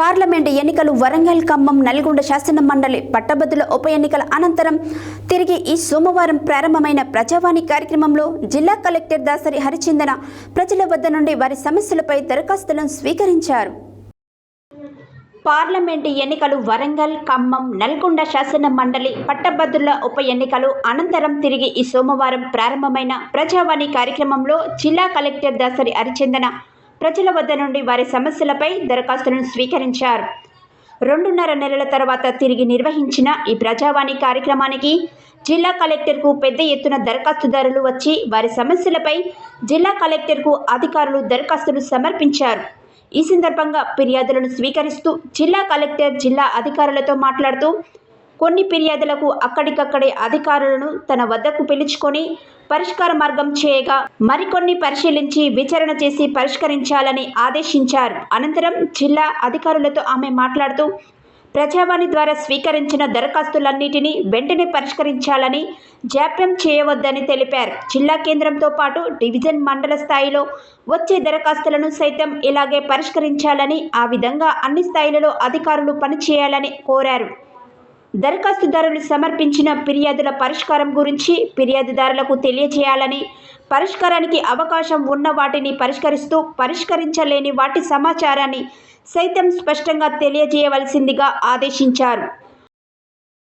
Parliament ఎన్నికలు వరంగల్ ఖమ్మం నల్గొండ శాసన మండలి పట్టభద్రుల ఉప ఎన్నికల అనంతరం తిరిగి ఈ సోమవారం ప్రారంభమైన ప్రజావాణి కార్యక్రమంలో జిల్లా కలెక్టర్ దాసరి హరిచందన ప్రజల వద్ద నుండి వారి సమస్యలపై దరఖాస్తులను స్వీకరించారు. పార్లమెంటు ఎన్నికలు వరంగల్ ఖమ్మం నల్గొండ శాసన మండలి పట్టభద్రుల ఉప ఎన్నికలు అనంతరం తిరిగి ఈ సోమవారం ప్రారంభమైన ప్రజావాణి కార్యక్రమంలో జిల్లా కలెక్టర్ దాసరి హరిచందన ప్రజల వద్ద నుండి వారి సమస్యలపై దరఖాస్తులను స్వీకరించారు. రెండున్నర నెలల తర్వాత తిరిగి నిర్వహించిన ఈ ప్రజావాణి కార్యక్రమానికి జిల్లా కలెక్టర్కు పెద్ద ఎత్తున దరఖాస్తుదారులు వచ్చి వారి సమస్యలపై జిల్లా కలెక్టర్కు అధికారులు దరఖాస్తులు సమర్పించారు. ఈ సందర్భంగా ఫిర్యాదులను స్వీకరిస్తూ జిల్లా కలెక్టర్ జిల్లా అధికారులతో మాట్లాడుతూ కొన్ని ఫిర్యాదులకు అక్కడికక్కడే అధికారులను తన వద్దకు పిలుచుకొని పరిష్కార మార్గం చేయగా మరికొన్ని పరిశీలించి విచారణ చేసి పరిష్కరించాలని ఆదేశించారు. అనంతరం జిల్లా అధికారులతో ఆమె మాట్లాడుతూ ప్రజావాణి ద్వారా స్వీకరించిన దరఖాస్తులన్నిటినీ వెంటనే పరిష్కరించాలని జాప్యం చేయవద్దని తెలిపారు. జిల్లా కేంద్రంతో పాటు డివిజన్ మండల స్థాయిలో వచ్చే దరఖాస్తులను సైతం ఇలాగే పరిష్కరించాలని ఆ విధంగా అన్ని స్థాయిలలో అధికారులు పనిచేయాలని కోరారు. దరఖాస్తుదారులు సమర్పించిన ఫిర్యాదుల పరిష్కారం గురించి ఫిర్యాదుదారులకు తెలియజేయాలని పరిష్కారానికి అవకాశం ఉన్న వాటిని పరిష్కరిస్తూ పరిష్కరించలేని వాటి సమాచారాన్ని సైతం స్పష్టంగా తెలియజేయవలసిందిగా ఆదేశించారు.